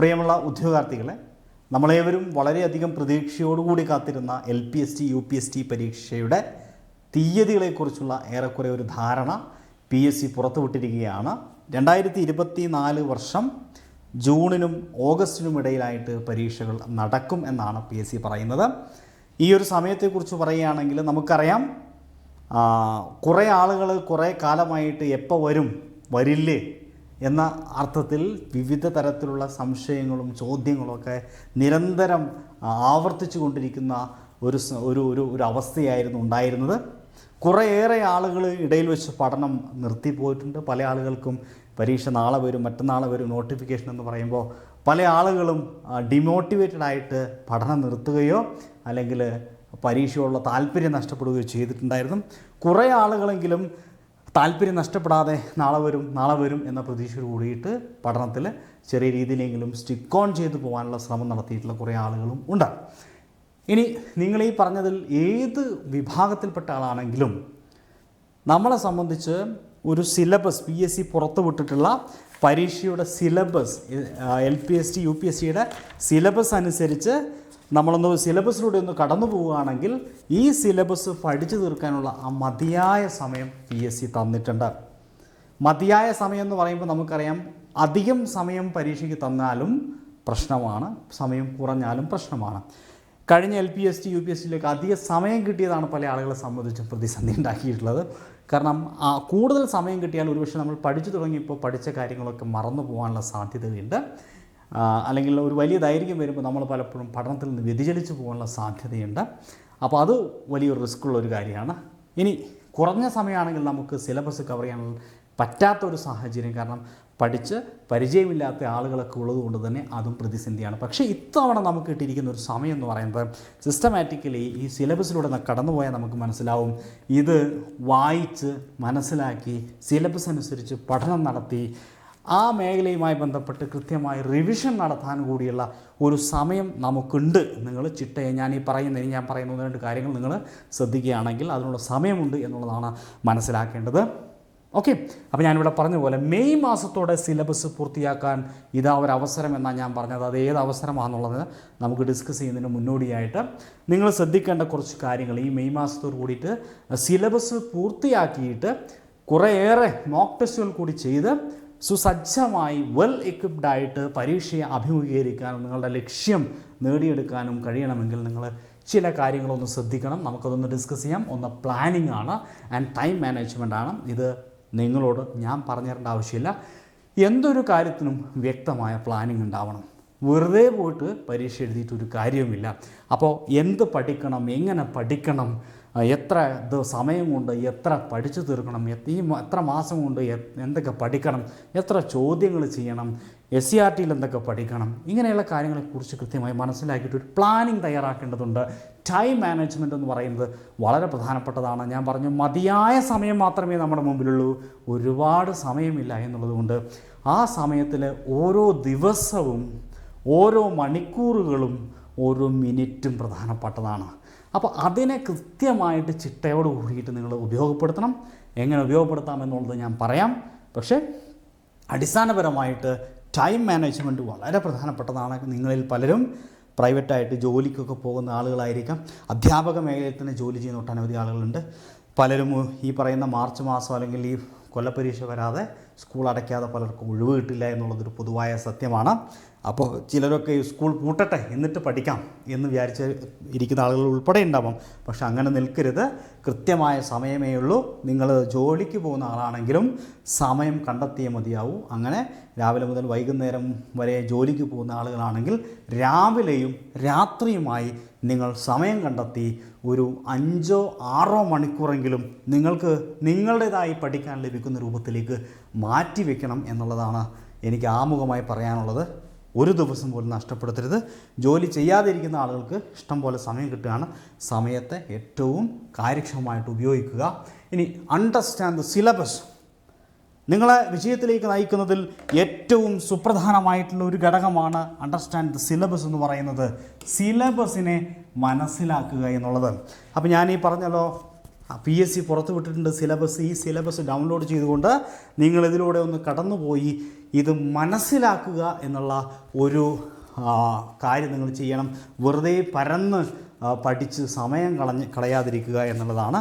പ്രിയമുള്ള ഉദ്യോഗാർത്ഥികളെ നമ്മളേവരും വളരെയധികം പ്രതീക്ഷയോടുകൂടി കാത്തിരുന്ന L P S T U P S T പരീക്ഷയുടെ തീയതികളെക്കുറിച്ചുള്ള ഏറെക്കുറെ ഒരു ധാരണ പി എസ് സി പുറത്തുവിട്ടിരിക്കുകയാണ്. രണ്ടായിരത്തി ഇരുപത്തി നാല് വർഷം ജൂണിനും ഓഗസ്റ്റിനും ഇടയിലായിട്ട് പരീക്ഷകൾ നടക്കും എന്നാണ് പി എസ് സി പറയുന്നത്. ഈ ഒരു സമയത്തെക്കുറിച്ച് പറയുകയാണെങ്കിൽ നമുക്കറിയാം കുറേ ആളുകൾ കുറേ കാലമായിട്ട് എപ്പോൾ വരും വരില്ലേ? എന്ന അർത്ഥത്തിൽ വിവിധ തരത്തിലുള്ള സംശയങ്ങളും ചോദ്യങ്ങളുമൊക്കെ നിരന്തരം ആവർത്തിച്ചു കൊണ്ടിരിക്കുന്ന ഒരു ഒരു ഒരു ഒരു അവസ്ഥയായിരുന്നു ഉണ്ടായിരുന്നത്. കുറേയേറെ ആളുകൾ ഇടയിൽ വെച്ച് പഠനം നിർത്തിപ്പോയിട്ടുണ്ട് പല ആളുകൾക്കും പരീക്ഷ നാളെ വരും മറ്റന്നാളെ വരും നോട്ടിഫിക്കേഷൻ എന്ന് പറയുമ്പോൾ പല ആളുകളും ഡിമോട്ടിവേറ്റഡ് ആയിട്ട് പഠനം നിർത്തുകയോ അല്ലെങ്കിൽ പരീക്ഷയുള്ള താല്പര്യം നഷ്ടപ്പെടുകയോ ചെയ്തിട്ടുണ്ടായിരുന്നു. കുറേ ആളുകളെങ്കിലും താല്പര്യം നഷ്ടപ്പെടാതെ നാളെ വരും നാളെ വരും എന്ന പ്രതീക്ഷയോട് കൂടിയിട്ട് പഠനത്തിൽ ചെറിയ രീതിയിലെങ്കിലും സ്റ്റിക്ക് ഓൺ ചെയ്തു പോകാനുള്ള ശ്രമം നടത്തിയിട്ടുള്ള കുറേ ആളുകളും ഉണ്ട്. ഇനി നിങ്ങൾ ഈ പറഞ്ഞതിൽ ഏത് വിഭാഗത്തിൽപ്പെട്ട ആളാണെങ്കിലും നമ്മളെ സംബന്ധിച്ച് ഒരു സിലബസ് പി എസ് സി പുറത്തുവിട്ടിട്ടുള്ള പരീക്ഷയുടെ syllabus L P S T U P S സിയുടെ സിലബസ് അനുസരിച്ച് നമ്മളൊന്ന് സിലബസിലൂടെ ഒന്ന് കടന്നു പോവുകയാണെങ്കിൽ ഈ സിലബസ് പഠിച്ചു തീർക്കാനുള്ള ആ മതിയായ സമയം പി എസ് സി തന്നിട്ടുണ്ട്. മതിയായ സമയം എന്ന് പറയുമ്പോൾ നമുക്കറിയാം അധികം സമയം പരീക്ഷയ്ക്ക് തന്നാലും പ്രശ്നമാണ് സമയം കുറഞ്ഞാലും പ്രശ്നമാണ്. കഴിഞ്ഞ L P S T U P S ടിയിലേക്ക് അധിക സമയം കിട്ടിയതാണ് പല ആളുകളെ സംബന്ധിച്ചും പ്രതിസന്ധി ഉണ്ടാക്കിയിട്ടുള്ളത്. കാരണം ആ കൂടുതൽ സമയം കിട്ടിയാൽ ഒരുപക്ഷെ നമ്മൾ പഠിച്ചു തുടങ്ങിയപ്പോൾ പഠിച്ച കാര്യങ്ങളൊക്കെ മറന്നു പോകാനുള്ള സാധ്യതയുണ്ട് അല്ലെങ്കിൽ ഒരു വലിയ ദൈർഘ്യം വരുമ്പോൾ നമ്മൾ പലപ്പോഴും പഠനത്തിൽ നിന്ന് വ്യതിചലിച്ചു പോകാനുള്ള സാധ്യതയുണ്ട്. അപ്പോൾ അത് വലിയൊരു റിസ്ക് ഉള്ള ഒരു കാര്യമാണ്. ഇനി കുറഞ്ഞ സമയമാണെങ്കിൽ നമുക്ക് സിലബസ് കവർ ചെയ്യാൻ പറ്റാത്ത ഒരു സാഹചര്യം കാരണം പഠിച്ച് പരിചയമില്ലാത്ത ആളുകളൊക്കെ ഉള്ളതുകൊണ്ട് തന്നെ അതും പ്രതിസന്ധിയാണ്. പക്ഷേ ഇത്തവണ നമുക്ക് കിട്ടിയിരിക്കുന്ന ഒരു സമയം എന്ന് പറയുന്നത് സിസ്റ്റമാറ്റിക്കലി ഈ സിലബസിലൂടെ കടന്നുപോയാൽ നമുക്ക് മനസ്സിലാവും. ഇത് വായിച്ച് മനസ്സിലാക്കി സിലബസ് അനുസരിച്ച് പഠനം നടത്തി ആ മേഖലയുമായി ബന്ധപ്പെട്ട് കൃത്യമായി റിവിഷൻ നടത്താൻ കൂടിയുള്ള ഒരു സമയം നമുക്കുണ്ട്. നിങ്ങൾ ചിട്ടയെ ഞാൻ ഈ പറയുന്ന ഇനി ഞാൻ പറയുന്ന രണ്ട് കാര്യങ്ങൾ നിങ്ങൾ ശ്രദ്ധിക്കുകയാണെങ്കിൽ അതിനുള്ള സമയമുണ്ട് എന്നുള്ളതാണ് മനസ്സിലാക്കേണ്ടത്. ഓക്കെ അപ്പോൾ ഞാനിവിടെ പറഞ്ഞ പോലെ മെയ് മാസത്തോടെ സിലബസ് പൂർത്തിയാക്കാൻ ഇതാ ഒരു അവസരം എന്നാണ് ഞാൻ പറഞ്ഞത്. അത് ഏത് അവസരമാണെന്നുള്ളത് നമുക്ക് ഡിസ്കസ് ചെയ്യുന്നതിന് മുന്നോടിയായിട്ട് നിങ്ങൾ ശ്രദ്ധിക്കേണ്ട കുറച്ച് കാര്യങ്ങൾ. ഈ മെയ് മാസത്തോട് കൂടിയിട്ട് സിലബസ് പൂർത്തിയാക്കിയിട്ട് കുറേയേറെ മോക്ക് ടെസ്റ്റുകൾ കൂടി ചെയ്ത് സുസജ്ജമായി വെൽ എക്വിപ്ഡ് ആയിട്ട് പരീക്ഷയെ അഭിമുഖീകരിക്കാനും നിങ്ങളുടെ ലക്ഷ്യം നേടിയെടുക്കാനും കഴിയണമെങ്കിൽ നിങ്ങൾ ചില കാര്യങ്ങളൊന്ന് ശ്രദ്ധിക്കണം. നമുക്കതൊന്ന് ഡിസ്കസ് ചെയ്യാം. ഒന്ന് പ്ലാനിങ് ആണ് ആൻഡ് ടൈം മാനേജ്മെന്റ് ആണ്. ഇത് നിങ്ങളോട് ഞാൻ പറഞ്ഞു തരേണ്ട ആവശ്യമില്ല. എന്തൊരു കാര്യത്തിനും വ്യക്തമായ പ്ലാനിംഗ് ഉണ്ടാവണം. വെറുതെ പോയിട്ട് പരീക്ഷ എഴുതിയിട്ട് ഒരു കാര്യവുമില്ല. അപ്പോൾ എന്ത് പഠിക്കണം എങ്ങനെ പഠിക്കണം എത്ര സമയം കൊണ്ട് എത്ര പഠിച്ചു തീർക്കണം ഈ എത്ര മാസം കൊണ്ട് എന്തൊക്കെ പഠിക്കണം എത്ര ചോദ്യങ്ങൾ ചെയ്യണം എസ് സി ആർ ടിയിൽ എന്തൊക്കെ പഠിക്കണം ഇങ്ങനെയുള്ള കാര്യങ്ങളെക്കുറിച്ച് കൃത്യമായി മനസ്സിലാക്കിയിട്ട് ഒരു പ്ലാനിങ് തയ്യാറാക്കേണ്ടതുണ്ട്. ടൈം മാനേജ്മെന്റ് എന്ന് പറയുന്നത് വളരെ പ്രധാനപ്പെട്ടതാണ്. ഞാൻ പറഞ്ഞു മതിയായ സമയം മാത്രമേ നമ്മുടെ മുമ്പിലുള്ളൂ. ഒരുപാട് സമയമില്ല എന്നുള്ളതുകൊണ്ട് ആ സമയത്തിൽ ഓരോ ദിവസവും ഓരോ മണിക്കൂറുകളും ഓരോ മിനിറ്റും പ്രധാനപ്പെട്ടതാണ്. അപ്പോൾ അതിനെ കൃത്യമായിട്ട് ചിട്ടയോട് കൂടിയിട്ട് നിങ്ങൾ ഉപയോഗപ്പെടുത്തണം. എങ്ങനെ ഉപയോഗപ്പെടുത്താം എന്നുള്ളത് ഞാൻ പറയാം. പക്ഷേ അടിസ്ഥാനപരമായിട്ട് ടൈം മാനേജ്മെന്റ് വളരെ പ്രധാനപ്പെട്ടതാണ്. നിങ്ങളിൽ പലരും പ്രൈവറ്റായിട്ട് ജോലിക്കൊക്കെ പോകുന്ന ആളുകളായിരിക്കാം. അധ്യാപക മേഖലയിൽ തന്നെ ജോലി ചെയ്യുന്ന ഒട്ടനവധി ആളുകളുണ്ട്. പലരും ഈ പറയുന്ന മാർച്ച് മാസം അല്ലെങ്കിൽ ഈ കൊല്ലപ്പരീക്ഷ വരാതെ സ്കൂൾ അടയ്ക്കാതെ പലർക്കും ഒഴിവ് കിട്ടില്ല എന്നുള്ളതൊരു പൊതുവായ സത്യമാണ്. അപ്പോൾ ചിലരൊക്കെ സ്കൂൾ പൂട്ടട്ടെ എന്നിട്ട് പഠിക്കാം എന്ന് വിചാരിച്ച് ഇരിക്കുന്ന ആളുകൾ ഉൾപ്പെടെ ഉണ്ടാവാം. പക്ഷെ അങ്ങനെ നിൽക്കരുത്. കൃത്യമായ സമയമേ ഉള്ളൂ. നിങ്ങൾ ജോലിക്ക് പോകുന്ന ആളാണെങ്കിലും സമയം കണ്ടെത്തിയേ മതിയാവൂ. അങ്ങനെ രാവിലെ മുതൽ വൈകുന്നേരം വരെ ജോലിക്ക് പോകുന്ന ആളുകളാണെങ്കിൽ രാവിലെയും രാത്രിയുമായി നിങ്ങൾ സമയം കണ്ടെത്തി ഒരു അഞ്ചോ ആറോ മണിക്കൂറെങ്കിലും നിങ്ങൾക്ക് നിങ്ങളുടേതായി പഠിക്കാൻ ലഭിക്കുന്ന രൂപത്തിലേക്ക് മാറ്റി വെക്കണം എന്നുള്ളതാണ് എനിക്ക് ആമുഖമായി പറയാനുള്ളത്. ഒരു ദിവസം പോലും നഷ്ടപ്പെടുത്തരുത്. ജോലി ചെയ്യാതിരിക്കുന്ന ആളുകൾക്ക് ഇഷ്ടം പോലെ സമയം കിട്ടുകയാണ്. സമയത്തെ ഏറ്റവും കാര്യക്ഷമമായിട്ട് ഉപയോഗിക്കുക. ഇനി അണ്ടർസ്റ്റാൻഡ് ദ സിലബസ് നിങ്ങളെ വിജയത്തിലേക്ക് നയിക്കുന്നതിൽ ഏറ്റവും സുപ്രധാനമായിട്ടുള്ള ഒരു ഘടകമാണ് അണ്ടർസ്റ്റാൻഡ് ദ സിലബസ് എന്ന് പറയുന്നത്. സിലബസിനെ മനസ്സിലാക്കുക എന്നുള്ളത്. അപ്പോൾ ഞാൻ ഈ പറഞ്ഞല്ലോ പി എസ് സി പുറത്ത് വിട്ടിട്ടുണ്ട് സിലബസ് ഈ സിലബസ് ഡൗൺലോഡ് ചെയ്തുകൊണ്ട് നിങ്ങൾ ഇതിലൂടെ ഒന്ന് കടന്നുപോയി ഇത് മനസ്സിലാക്കുക എന്നുള്ള ഒരു കാര്യം നിങ്ങൾ ചെയ്യണം. വെറുതെ പരന്ന് പഠിച്ച് സമയം കളഞ്ഞ് കളയാതിരിക്കുക എന്നുള്ളതാണ്.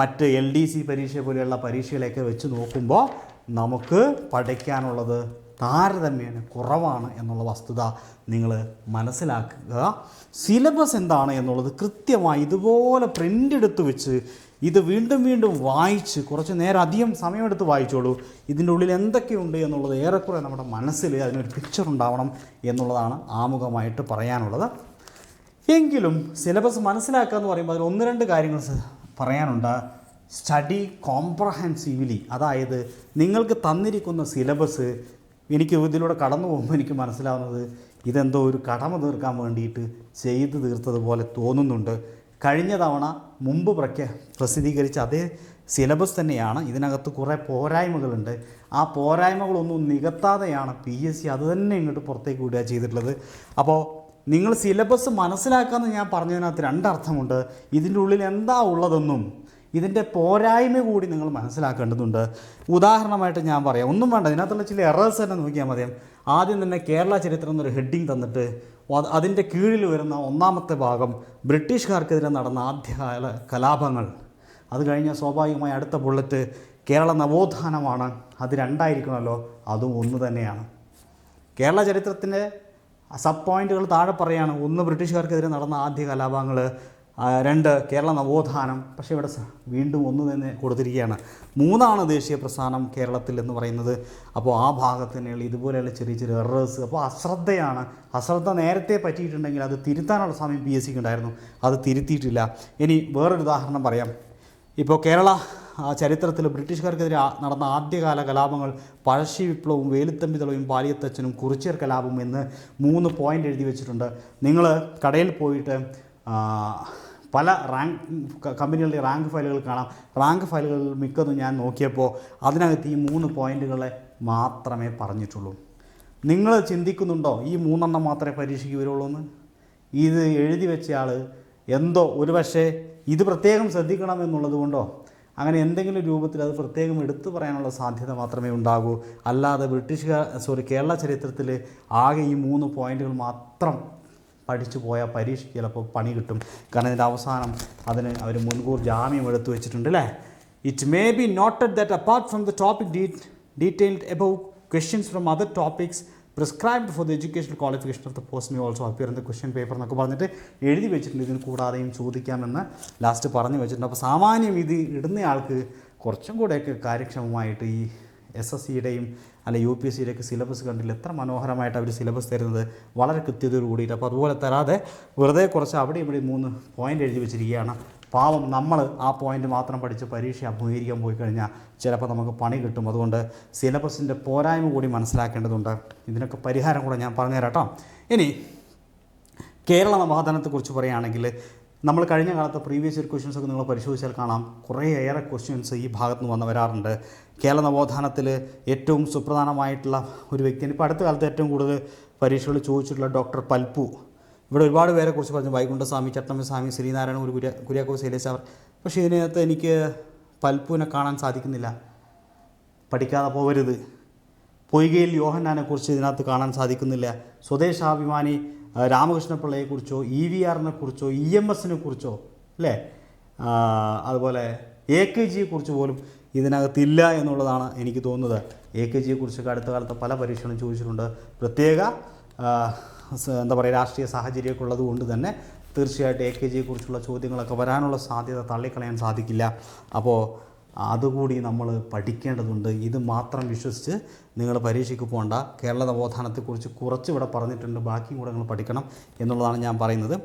മറ്റ് എൽ ഡി സി പരീക്ഷ പോലെയുള്ള പരീക്ഷകളെയൊക്കെ വെച്ച് നോക്കുമ്പോൾ നമുക്ക് പഠിക്കാനുള്ളത് താരതമ്യേന കുറവാണ് എന്നുള്ള വസ്തുത നിങ്ങൾ മനസ്സിലാക്കുക. സിലബസ് എന്താണ് എന്നുള്ളത് കൃത്യമായി ഇതുപോലെ പ്രിന്റ് എടുത്ത് വെച്ച് ഇത് വീണ്ടും വീണ്ടും വായിച്ച് കുറച്ച് നേരം അധികം സമയമെടുത്ത് വായിച്ചോളൂ. ഇതിന്റെ ഉള്ളിൽ എന്തൊക്കെയുണ്ട് എന്നുള്ളത് ഏറെക്കുറെ നമ്മുടെ മനസ്സിൽ അതിനൊരു പിക്ചർ ഉണ്ടാവണം എന്നുള്ളതാണ് ആമുഖമായിട്ട് പറയാനുള്ളത്. എങ്കിലും സിലബസ് മനസ്സിലാക്കുക എന്ന് പറയുമ്പോൾ അതിൽ ഒന്ന് രണ്ട് കാര്യങ്ങൾ പറയാനുണ്ട്. സ്റ്റഡി കോംപ്രഹെൻസീവ്ലി അതായത് നിങ്ങൾക്ക് തന്നിരിക്കുന്ന സിലബസ് എനിക്ക് ഇതിലൂടെ കടന്നു പോകുമ്പോൾ എനിക്ക് മനസ്സിലാവുന്നത് ഇതെന്തോ ഒരു കടമ തീർക്കാൻ വേണ്ടിയിട്ട് ചെയ്തു തീർത്തതുപോലെ തോന്നുന്നുണ്ട്. കഴിഞ്ഞ തവണ മുമ്പ് പ്രഖ്യാ പ്രസിദ്ധീകരിച്ച അതേ സിലബസ് തന്നെയാണ് ഇതിനകത്ത് കുറേ പോരായ്മകളുണ്ട്. ആ പോരായ്മകളൊന്നും നികത്താതെയാണ് പി എസ് സി അത് തന്നെ ഇങ്ങോട്ട് പുറത്തേക്ക് വിടുക ചെയ്തിട്ടുള്ളത്. അപ്പോൾ നിങ്ങൾ സിലബസ് മനസ്സിലാക്കാമെന്ന് ഞാൻ പറഞ്ഞതിനകത്ത് രണ്ടർത്ഥമുണ്ട്. ഇതിന്റെ ഉള്ളിൽ എന്താ ഉള്ളതെന്നും ഇതിന്റെ പോരായ്മ കൂടി നിങ്ങൾ മനസ്സിലാക്കേണ്ടതുണ്ട്. ഉദാഹരണമായിട്ട് ഞാൻ പറയാം. ഒന്നും വേണ്ട ഇതിനകത്തുള്ള ചില എറേഴ്സ് തന്നെ നോക്കിയാൽ മതി. ആദ്യം തന്നെ കേരള ചരിത്രം എന്നൊരു ഹെഡിങ് തന്നിട്ട് അത് അതിന്റെ കീഴിൽ വരുന്ന ഒന്നാമത്തെ ഭാഗം ബ്രിട്ടീഷുകാർക്കെതിരെ നടന്ന ആദ്യകാല കലാപങ്ങൾ. അത് കഴിഞ്ഞ സ്വാഭാവികമായി അടുത്ത ബുള്ളറ്റ് കേരള നവോത്ഥാനമാണ്. അത് രണ്ടായിരിക്കണമല്ലോ. അതും ഒന്ന് തന്നെയാണ്. കേരള ചരിത്രത്തിന്റെ സബ് പോയിന്റുകൾ താഴെ പറയാണ്. ഒന്ന് ബ്രിട്ടീഷുകാർക്കെതിരെ നടന്ന ആദ്യ കലാപങ്ങൾ. രണ്ട് കേരള നവോത്ഥാനം പക്ഷേ ഇവിടെ വീണ്ടും ഒന്ന് തന്നെ കൊടുത്തിരിക്കുകയാണ്. മൂന്നാണ് ദേശീയ പ്രസ്ഥാനം കേരളത്തിൽ എന്ന് പറയുന്നത്. അപ്പോൾ ആ ഭാഗത്തിനുള്ള ഇതുപോലെയുള്ള ചെറിയ ചെറിയ എറേഴ്സ് അപ്പോൾ അശ്രദ്ധയാണ്. അശ്രദ്ധ നേരത്തെ പറ്റിയിട്ടുണ്ടെങ്കിൽ അത് തിരുത്താനുള്ള സമയം പി എസ് സിക്ക് ഉണ്ടായിരുന്നു. അത് തിരുത്തിയിട്ടില്ല. ഇനി വേറൊരു ഉദാഹരണം പറയാം. ഇപ്പോൾ കേരള ചരിത്രത്തിൽ ബ്രിട്ടീഷുകാർക്കെതിരെ നടന്ന ആദ്യകാല കലാപങ്ങൾ പഴശ്ശി വിപ്ലവവും വേലുത്തമ്പി തളവും പാലിയത്തച്ഛനും കുറിച്ചിയർ കലാപവും എന്ന് മൂന്ന് പോയിന്റ് എഴുതി വെച്ചിട്ടുണ്ട്. നിങ്ങൾ കടയിൽ പോയിട്ട് പല റാങ്ക് കമ്പനികളുടെ റാങ്ക് ഫയലുകൾ കാണാം. റാങ്ക് ഫയലുകൾ മിക്കതും ഞാൻ നോക്കിയപ്പോൾ അതിനകത്ത് ഈ മൂന്ന് പോയിന്റുകളെ മാത്രമേ പറഞ്ഞിട്ടുള്ളൂ. നിങ്ങൾ ചിന്തിക്കുന്നുണ്ടോ ഈ മൂന്നെണ്ണം മാത്രമേ പരീക്ഷയ്ക്ക് വരുള്ളൂ എന്ന്? ഇത് എഴുതി വെച്ച ആൾ എന്തോ ഒരുപക്ഷെ ഇത് പ്രത്യേകം ശ്രദ്ധിക്കണം എന്നുള്ളത് കൊണ്ടോ? അങ്ങനെ എന്തെങ്കിലും രൂപത്തിൽ അത് പ്രത്യേകം എടുത്തു പറയാനുള്ള സാധ്യത മാത്രമേ ഉണ്ടാകൂ. അല്ലാതെ ബ്രിട്ടീഷുകാർ സോറി കേരള ചരിത്രത്തിൽ ആകെ ഈ മൂന്ന് പോയിന്റുകൾ മാത്രം പഠിച്ചു പോയാൽ പരീക്ഷയ്ക്ക് ചിലപ്പോൾ പണി കിട്ടും. കാരണം ഇതിന്റെ അവസാനം അതിന് അവർ മുൻകൂർ ജാമ്യം എടുത്തു വെച്ചിട്ടുണ്ട് അല്ലേ? It may be noted that apart from the topic D detailed above questions from other topics prescribed for the educational qualification of the post may also appear in the question paper എന്നൊക്കെ പറഞ്ഞിട്ട് എഴുതി വെച്ചിട്ടുണ്ട്. ഇതിന് കൂടാതെയും ചോദിക്കാമെന്ന് last പറഞ്ഞു വെച്ചിട്ടുണ്ട്. അപ്പോൾ സാമാന്യം ഇത് ഇടുന്ന ആൾക്ക് കുറച്ചും കൂടെയൊക്കെ കാര്യക്ഷമമായിട്ട് ഈ എസ് എസ് സിയുടെയും അല്ല യു പി എസ് സിയിലേക്ക് സിലബസ് കണ്ടില്ല. എത്ര മനോഹരമായിട്ട് അവർ സിലബസ് തരുന്നത്. വളരെ കൃത്യതയോട് കൂടിയിട്ട്. അപ്പോൾ അതുപോലെ തരാതെ വെറുതെ കുറച്ച് അവിടെ ഇവിടെ മൂന്ന് പോയിന്റ് എഴുതി വെച്ചിരിക്കുകയാണ്. പാവം നമ്മൾ ആ പോയിന്റ് മാത്രം പഠിച്ച് പരീക്ഷ അഭിമുഖീകരിക്കാൻ പോയി കഴിഞ്ഞാൽ ചിലപ്പോൾ നമുക്ക് പണി കിട്ടും. അതുകൊണ്ട് സിലബസിന്റെ പോരായ്മ കൂടി മനസ്സിലാക്കേണ്ടതുണ്ട്. ഇതിനൊക്കെ പരിഹാരം കൂടെ ഞാൻ പറഞ്ഞുതരാം കേട്ടോ. ഇനി കേരള നവോത്ഥാനത്തെക്കുറിച്ച് പറയുകയാണെങ്കിൽ നമ്മൾ കഴിഞ്ഞ കാലത്ത് പ്രീവിയസ് ഇയർ ക്വസ്റ്റ്യൻസ് ഒക്കെ നിങ്ങൾ പരിശോധിച്ചാൽ കാണാം. കുറേയേറെ ക്വസ്റ്റ്യൻസ് ഈ ഭാഗത്ത് നിന്ന് വന്ന് വരാറുണ്ട്. കേരള നവോത്ഥാനത്തിൽ ഏറ്റവും സുപ്രധാനമായിട്ടുള്ള ഒരു വ്യക്തിയാണ്. ഇപ്പോൾ അടുത്ത കാലത്ത് ഏറ്റവും കൂടുതൽ പരീക്ഷകൾ ചോദിച്ചിട്ടുള്ള ഡോക്ടർ പൽപ്പു. ഇവിടെ ഒരുപാട് പേരെ കുറിച്ച് പറഞ്ഞു. വൈകുണ്ഠസ്വാമി ചട്ടമ്പസ്വാമി ശ്രീനാരായണ ഒരു കുര്യ കുര്യാക്കോ ശൈലേശ് അവർ. പക്ഷേ ഇതിനകത്ത് എനിക്ക് പൽപ്പുവിനെ കാണാൻ സാധിക്കുന്നില്ല. പഠിക്കാതെ പോകരുത് പൊയ്കയിൽ യോഹന്നാനെക്കുറിച്ച് ഇതിനകത്ത് കാണാൻ സാധിക്കുന്നില്ല. സ്വദേശാഭിമാനി രാമകൃഷ്ണപിള്ളയെക്കുറിച്ചോ ഇ വി ആറിനെ കുറിച്ചോ ഇ എം എസിനെ കുറിച്ചോ അല്ലേ? അതുപോലെ എ കെ ജിയെ കുറിച്ച് പോലും ഇതിനകത്തില്ല എന്നുള്ളതാണ് എനിക്ക് തോന്നുന്നത്. എ കെ ജിയെ കുറിച്ചൊക്കെ അടുത്ത കാലത്ത് പല പരീക്ഷകളും ചോദിച്ചിട്ടുണ്ട്. പ്രത്യേക എന്താ പറയുക രാഷ്ട്രീയ സാഹചര്യമൊക്കെ ഉള്ളത് കൊണ്ട് തന്നെ തീർച്ചയായിട്ടും എ കെ ജിയെ കുറിച്ചുള്ള ചോദ്യങ്ങളൊക്കെ വരാനുള്ള സാധ്യത തള്ളിക്കളയാൻ സാധിക്കില്ല. അപ്പോൾ അതുകൂടി നമ്മൾ പഠിക്കേണ്ടതുണ്ട്. ഇത് മാത്രം വിശ്വസിച്ച് നിങ്ങൾ പരീക്ഷയ്ക്ക് പോകണ്ട. കേരള നവോത്ഥാനത്തെക്കുറിച്ച് കുറച്ച് ഇവിടെ പറഞ്ഞിട്ടുണ്ട്. ബാക്കിയും കൂടെ നിങ്ങൾ പഠിക്കണം എന്നുള്ളതാണ് ഞാൻ പറയുന്നത്.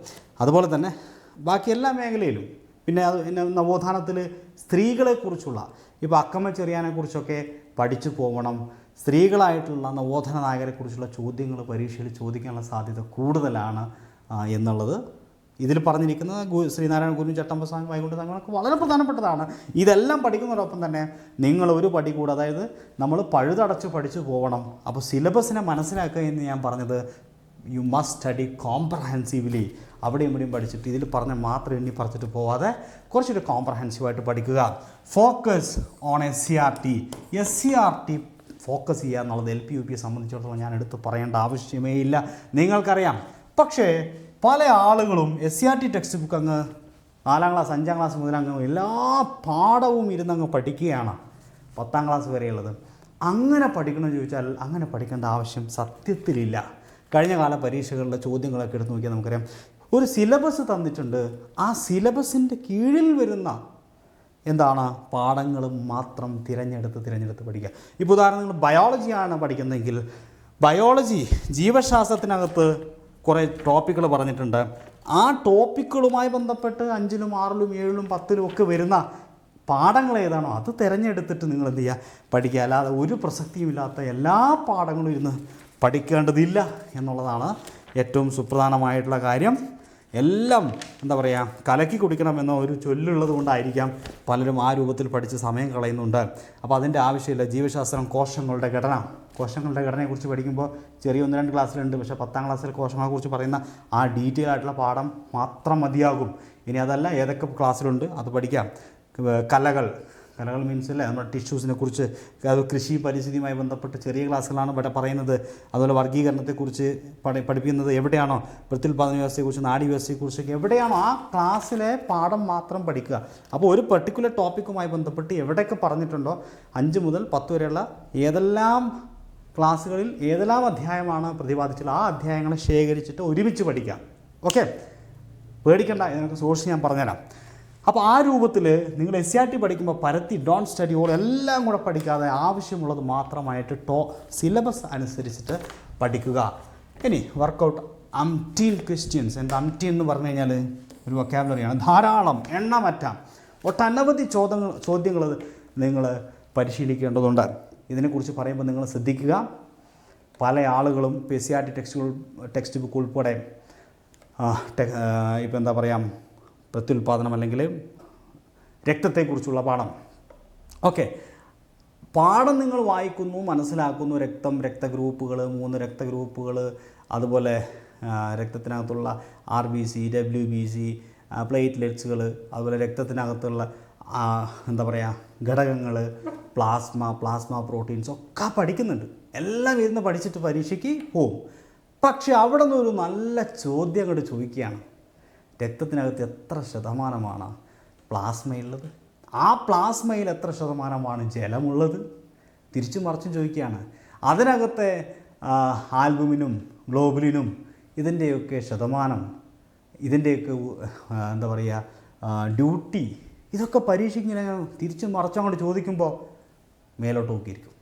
അതുപോലെ തന്നെ ബാക്കി എല്ലാ മേഖലയിലും പിന്നെ അത് പിന്നെ നവോത്ഥാനത്തിൽ സ്ത്രീകളെക്കുറിച്ചുള്ള ഇപ്പോൾ അക്കമ്മ ചെറിയാനെക്കുറിച്ചൊക്കെ പഠിച്ചു പോകണം. സ്ത്രീകളായിട്ടുള്ള നവോത്ഥാന നായകരെക്കുറിച്ചുള്ള ചോദ്യങ്ങൾ പരീക്ഷയിൽ ചോദിക്കാനുള്ള സാധ്യത കൂടുതലാണ് എന്നുള്ളത് ഇതിൽ പറഞ്ഞിരിക്കുന്നത് ഗു ശ്രീനാരായണ ഗുരു ചട്ടമ്പസ്വാമി വൈകുണ്ഠ സ്വാമികളൊക്കെ വളരെ പ്രധാനപ്പെട്ടതാണ്. ഇതെല്ലാം പഠിക്കുന്നതോടൊപ്പം തന്നെ നിങ്ങൾ ഒരു പടി കൂടെ അതായത് നമ്മൾ പഴുതടച്ച് പഠിച്ചു പോകണം. അപ്പോൾ സിലബസിനെ മനസ്സിലാക്കുക എന്ന് ഞാൻ പറഞ്ഞത് യു മസ്റ്റ് സ്റ്റഡി കോംപ്രഹെൻസീവ്ലി അവിടെയും ഇവിടെയും പഠിച്ചിട്ട് ഇതിൽ പറഞ്ഞ മാത്രം എണ്ണി പറിച്ചിട്ട് പോവാതെ കുറച്ചൊരു കോംപ്രഹെൻസീവായിട്ട് പഠിക്കുക. Focus on S C R T S C R T focus ചെയ്യുക എന്നുള്ളത് എൽ പി യു പിയെ സംബന്ധിച്ചിടത്തോളം ഞാൻ എടുത്ത് പറയേണ്ട ആവശ്യമേ ഇല്ല. നിങ്ങൾക്കറിയാം. പക്ഷേ പല ആളുകളും S C R T text book അങ്ങ് നാലാം ക്ലാസ് അഞ്ചാം ക്ലാസ് മുതൽ അങ്ങ് എല്ലാ പാഠവും ഇരുന്നങ്ങ് പഠിക്കുകയാണ് പത്താം ക്ലാസ് വരെയുള്ളത്. അങ്ങനെ പഠിക്കണമെന്ന് ചോദിച്ചാൽ അങ്ങനെ പഠിക്കേണ്ട ആവശ്യം സത്യത്തിലില്ല. കഴിഞ്ഞ കാല പരീക്ഷകളിലെ ചോദ്യങ്ങളൊക്കെ എടുത്ത് നോക്കിയാൽ നമുക്കറിയാം. ഒരു സിലബസ് തന്നിട്ടുണ്ട്. ആ സിലബസിന്റെ കീഴിൽ വരുന്ന എന്താണ്? പാഠങ്ങൾ മാത്രം തിരഞ്ഞെടുത്ത് തിരഞ്ഞെടുത്ത് പഠിക്കുക. ഇപ്പോൾ ഉദാഹരണം ബയോളജിയാണ് പഠിക്കുന്നതെങ്കിൽ ബയോളജി ജീവശാസ്ത്രത്തിനകത്ത് കുറേ ടോപ്പിക്കുകൾ പറഞ്ഞിട്ടുണ്ട്. ആ ടോപ്പിക്കുകളുമായി ബന്ധപ്പെട്ട് അഞ്ചിലും ആറിലും ഏഴിലും പത്തിലും ഒക്കെ വരുന്ന പാഠങ്ങൾ ഏതാണോ അത് തിരഞ്ഞെടുത്തിട്ട് നിങ്ങൾ എന്ത് ചെയ്യുക? പഠിക്കുക. അല്ലാതെ ഒരു പ്രസക്തിയുമില്ലാത്ത എല്ലാ പാഠങ്ങളും ഇരുന്ന് പഠിക്കേണ്ടതില്ല എന്നുള്ളതാണ് ഏറ്റവും സുപ്രധാനമായിട്ടുള്ള കാര്യം. എല്ലാം എന്താ പറയുക കലക്കി കുടിക്കണമെന്ന ഒരു ചൊല്ലുള്ളത് കൊണ്ടായിരിക്കാം പലരും ആ രൂപത്തിൽ പഠിച്ച് സമയം കളയുന്നുണ്ട്. അപ്പോൾ അതിന്റെ ആവശ്യമില്ല. ജീവശാസ്ത്രം കോശങ്ങളുടെ ഘടന. കോശങ്ങളുടെ ഘടനയെക്കുറിച്ച് പഠിക്കുമ്പോൾ ചെറിയ ഒന്ന് രണ്ട് ക്ലാസ്സിലുണ്ട്. പക്ഷേ പത്താം ക്ലാസ്സിൽ കോശങ്ങളെക്കുറിച്ച് പറയുന്ന ആ ഡീറ്റെയിൽ ആയിട്ടുള്ള പാഠം മാത്രം മതിയാകും. ഇനി അതല്ല ഏതൊക്കെ ക്ലാസ്സിലുണ്ട് അത് പഠിക്കാം. കലകൾ. കലകൾ മീൻസ് അല്ലേ? നമ്മുടെ ടിഷ്യൂസിനെ കുറിച്ച് അത് കൃഷി പരിസ്ഥിതിയുമായി ബന്ധപ്പെട്ട് ചെറിയ ക്ലാസ്സുകളാണ് ഇവിടെ പറയുന്നത്. അതുപോലെ വർഗീകരണത്തെക്കുറിച്ച് പഠി പഠിപ്പിക്കുന്നത് എവിടെയാണോ? പ്രത്യുൽപാദന വ്യവസ്ഥയെക്കുറിച്ച് നാടി വ്യവസ്ഥയെക്കുറിച്ചൊക്കെ എവിടെയാണോ ആ ക്ലാസ്സിലെ പാഠം മാത്രം പഠിക്കുക. അപ്പോൾ ഒരു പെർട്ടിക്കുലർ ടോപ്പിക്കുമായി ബന്ധപ്പെട്ട് എവിടെയൊക്കെ പറഞ്ഞിട്ടുണ്ടോ അഞ്ച് മുതൽ പത്ത് വരെയുള്ള ഏതെല്ലാം ക്ലാസ്സുകളിൽ ഏതെല്ലാം അധ്യായമാണ് പ്രതിപാദിച്ചത് ആ അധ്യായങ്ങളെ ശേഖരിച്ചിട്ട് ഒരുമിച്ച് പഠിക്കാം ഓക്കെ പേടിക്കണ്ട ഇതിനൊക്കെ സോഴ്സ് ഞാൻ പറഞ്ഞുതരാം. അപ്പോൾ ആ രൂപത്തിൽ നിങ്ങൾ എസ് സി ആർ ടി പഠിക്കുമ്പോൾ പരത്തി ഡോൺ സ്റ്റഡി ഓൾ എല്ലാം കൂടെ പഠിക്കാതെ ആവശ്യമുള്ളത് മാത്രമായിട്ട് ടോ സിലബസ് അനുസരിച്ചിട്ട് പഠിക്കുക. ഇനി വർക്കൗട്ട് അംറ്റീൻ ക്വസ്റ്റ്യൻസ് എന്താ അംറ്റീൻ എന്ന് പറഞ്ഞു കഴിഞ്ഞാൽ ഒരു വൊക്കാബുലറിയാണ് ധാരാളം എണ്ണമറ്റ. ഒട്ടനവധി ചോദ്യങ്ങൾ ചോദ്യങ്ങൾ നിങ്ങൾ പരിശീലിക്കേണ്ടതുണ്ട്. ഇതിനെക്കുറിച്ച് പറയുമ്പോൾ നിങ്ങൾ ശ്രദ്ധിക്കുക. പല ആളുകളും പി സി ആർ ടി ടെക്സ്റ്റുകൾ ടെക്സ്റ്റ് ബുക്ക് ഉൾപ്പെടെ ഇപ്പോൾ എന്താ പറയുക പ്രത്യുൽപാദനം അല്ലെങ്കിൽ രക്തത്തെക്കുറിച്ചുള്ള പാഠം. ഓക്കെ. പാഠം നിങ്ങൾ വായിക്കുന്നു മനസ്സിലാക്കുന്നു രക്തം രക്തഗ്രൂപ്പുകൾ മൂന്ന് രക്തഗ്രൂപ്പുകൾ അതുപോലെ രക്തത്തിനകത്തുള്ള R B C W B C പ്ലേറ്റ്ലെറ്റ്സുകൾ അതുപോലെ രക്തത്തിനകത്തുള്ള എന്താ പറയുക ഘടകങ്ങൾ പ്ലാസ്മ പ്ലാസ്മ പ്രോട്ടീൻസ് ഒക്കെ പഠിക്കുന്നുണ്ട്. എല്ലാം ഇരുന്ന് പഠിച്ചിട്ട് പരീക്ഷയ്ക്ക് പോവും. പക്ഷേ അവിടെ നിന്ന് ഒരു നല്ല ചോദ്യം അങ്ങോട്ട് ചോദിക്കുകയാണ്. രക്തത്തിനകത്ത് എത്ര ശതമാനമാണ് പ്ലാസ്മയുള്ളത്? ആ പ്ലാസ്മയിൽ എത്ര ശതമാനമാണ് ജലമുള്ളത്? തിരിച്ചു മറിച്ചും ചോദിക്കുകയാണ്. അതിനകത്തെ ആൽബുമിനും ഗ്ലോബുലിനും ഇതിന്റെയൊക്കെ ശതമാനം ഇതിന്റെയൊക്കെ എന്താ പറയുക ഡ്യൂട്ടി ഇതൊക്കെ പരീക്ഷിക്കുന്ന തിരിച്ചും മറച്ചും അങ്ങോട്ട് ചോദിക്കുമ്പോൾ മേലോട്ട് നോക്കിയിരിക്കും.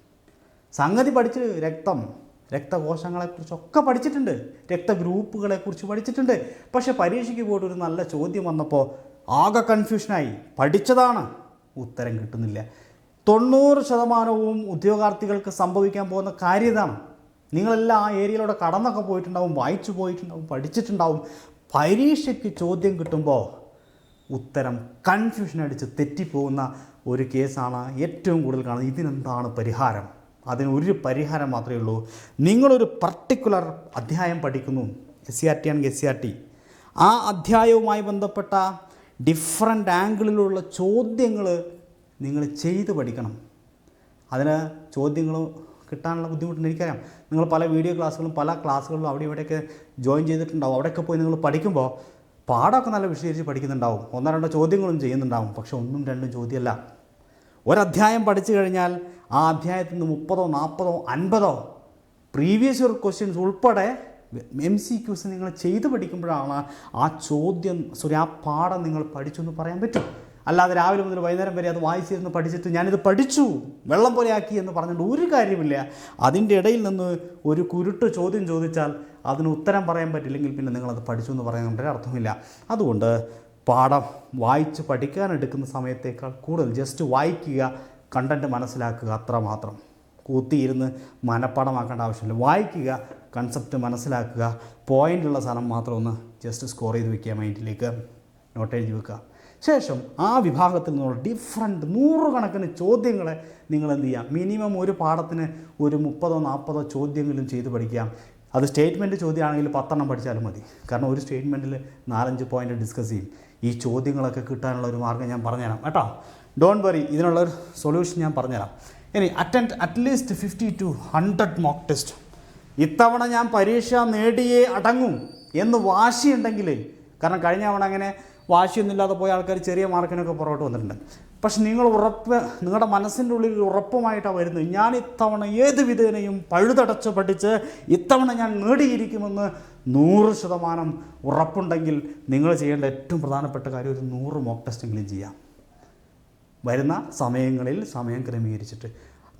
സംഗതി പഠിച്ച് രക്തം രക്തകോശങ്ങളെക്കുറിച്ചൊക്കെ പഠിച്ചിട്ടുണ്ട്. രക്തഗ്രൂപ്പുകളെക്കുറിച്ച് പഠിച്ചിട്ടുണ്ട്. പക്ഷെ പരീക്ഷയ്ക്ക് പോയിട്ട് ഒരു നല്ല ചോദ്യം വന്നപ്പോൾ ആകെ കൺഫ്യൂഷനായി പഠിച്ചതാണ്. ഉത്തരം കിട്ടുന്നില്ല. തൊണ്ണൂറ് ശതമാനവും ഉദ്യോഗാർത്ഥികൾക്ക് സംഭവിക്കാൻ പോകുന്ന കാര്യം ഇതാണ്. നിങ്ങളെല്ലാം ആ ഏരിയയിലൂടെ കടന്നൊക്കെ പോയിട്ടുണ്ടാവും വായിച്ചു പോയിട്ടുണ്ടാവും പഠിച്ചിട്ടുണ്ടാവും. പരീക്ഷയ്ക്ക് ചോദ്യം കിട്ടുമ്പോൾ ഉത്തരം കൺഫ്യൂഷൻ അടിച്ച് തെറ്റിപ്പോകുന്ന ഒരു കേസാണ് ഏറ്റവും കൂടുതൽ കാണുന്നത്. ഇതിനെന്താണ് പരിഹാരം? അതിന് ഒരു പരിഹാരം മാത്രമേ ഉള്ളൂ. നിങ്ങളൊരു പർട്ടിക്കുലർ അധ്യായം പഠിക്കുന്നു എസ് സി ആർ ടി ആണെങ്കിൽ എസ് സി ആർ ടി ആ അധ്യായവുമായി ബന്ധപ്പെട്ട ഡിഫറെന്റ് ആംഗിളിലുള്ള ചോദ്യങ്ങൾ നിങ്ങൾ ചെയ്ത് പഠിക്കണം. അതിന് ചോദ്യങ്ങൾ കിട്ടാനുള്ള ബുദ്ധിമുട്ടുണ്ട് എനിക്കറിയാം. നിങ്ങൾ പല വീഡിയോ ക്ലാസ്സുകളും പല ക്ലാസ്സുകളിലും അവിടെ ഇവിടെയൊക്കെ ജോയിൻ ചെയ്തിട്ടുണ്ടാവും. അവിടെയൊക്കെ പോയി നിങ്ങൾ പഠിക്കുമ്പോൾ പാഠമൊക്കെ നല്ല വിശദീകരിച്ച് പഠിക്കുന്നുണ്ടാവും. ഒന്നോ രണ്ടോ ചോദ്യങ്ങളും ചെയ്യുന്നുണ്ടാവും. പക്ഷേ ഒന്നും രണ്ടും ചോദ്യമല്ല. ഒരധ്യായം പഠിച്ചു കഴിഞ്ഞാൽ ആ അധ്യായത്തിൽ നിന്ന് മുപ്പതോ നാൽപ്പതോ അൻപതോ പ്രീവിയസ് ഇയർ ക്വസ്റ്റ്യൻസ് ഉൾപ്പെടെ എം സി ക്യൂസ് നിങ്ങൾ ചെയ്ത് പഠിക്കുമ്പോഴാണ് ആ ചോദ്യം സോറി ആ പാഠം നിങ്ങൾ പഠിച്ചു എന്ന് പറയാൻ പറ്റും. അല്ലാതെ രാവിലെ മുതൽ വൈകുന്നേരം വരെ അത് വായിച്ചിരുന്ന് പഠിച്ചിട്ട് ഞാനിത് പഠിച്ചു വെള്ളം പോലെ ആക്കി എന്ന് പറഞ്ഞിട്ട് ഒരു കാര്യമില്ല അതിന്റെ ഇടയിൽ നിന്ന് ഒരു കുരുട്ട് ചോദ്യം ചോദിച്ചാൽ അതിന് ഉത്തരം പറയാൻ പറ്റില്ലെങ്കിൽ പിന്നെ നിങ്ങളത് പഠിച്ചു എന്ന് പറയാൻ അർത്ഥമില്ല അതുകൊണ്ട് പാഠം വായിച്ച് പഠിക്കാൻ എടുക്കുന്ന സമയത്തേക്കാൾ കൂടുതൽ ജസ്റ്റ് വായിക്കുക കണ്ടന്റ് മനസ്സിലാക്കുക അത്രമാത്രം കൂത്തിയിരുന്ന് മനപ്പാടമാക്കേണ്ട ആവശ്യമില്ല. വായിക്കുക കൺസെപ്റ്റ് മനസ്സിലാക്കുക പോയിന്റുള്ള സാധനം മാത്രം ഒന്ന് ജസ്റ്റ് സ്കോർ ചെയ്ത് വെക്കുക മൈൻഡിലേക്ക് നോട്ട് എഴുതി വെക്കുക. ശേഷം ആ വിഭാഗത്തിൽ നിന്നുള്ള ഡിഫറെന്റ് നൂറുകണക്കിന് ചോദ്യങ്ങളെ നിങ്ങൾ എന്ത് മിനിമം ഒരു പാഠത്തിന് ഒരു മുപ്പതോ നാൽപ്പതോ ചോദ്യങ്ങളും ചെയ്ത് പഠിക്കാം അത് സ്റ്റേറ്റ്മെന്റ് ചോദ്യമാണെങ്കിൽ പത്തെണ്ണം പഠിച്ചാലും മതി. കാരണം ഒരു സ്റ്റേറ്റ്മെന്റിൽ നാലഞ്ച് പോയിന്റ് ഡിസ്കസ് ചെയ്യും. ഈ ചോദ്യങ്ങളൊക്കെ കിട്ടാനുള്ള ഒരു മാർഗം ഞാൻ പറഞ്ഞുതരാം കേട്ടോ. ഡോണ്ട് വറി ഇതിനുള്ള ഒരു സൊല്യൂഷൻ ഞാൻ പറഞ്ഞുതരാം. ഇനി attend at least fifty to hundred mock test ഇത്തവണ ഞാൻ പരീക്ഷ നേടിയേ അടങ്ങും എന്ന് വാശിയുണ്ടെങ്കിൽ കാരണം കഴിഞ്ഞ തവണ അങ്ങനെ വാശിയൊന്നുമില്ലാതെ പോയ ആൾക്കാർ ചെറിയ മാർക്കിനൊക്കെ പുറകോട്ട് വന്നിട്ടുണ്ട്. പക്ഷെ നിങ്ങൾ ഉറപ്പ് നിങ്ങളുടെ മനസ്സിന്റെ ഉള്ളിൽ ഉറപ്പുമായിട്ടാണ് വരുന്നത്. ഞാൻ ഇത്തവണ ഏത് വിധേനയും പഴുതടച്ച് പഠിച്ച് ഇത്തവണ ഞാൻ നേടിയിരിക്കുമെന്ന് നൂറ് ശതമാനം ഉറപ്പുണ്ടെങ്കിൽ നിങ്ങൾ ചെയ്യേണ്ട ഏറ്റവും പ്രധാനപ്പെട്ട കാര്യം ഒരു നൂറ് മോക്ക് ടെസ്റ്റെങ്കിലും ചെയ്യാം. വരുന്ന സമയങ്ങളിൽ സമയം ക്രമീകരിച്ചിട്ട്.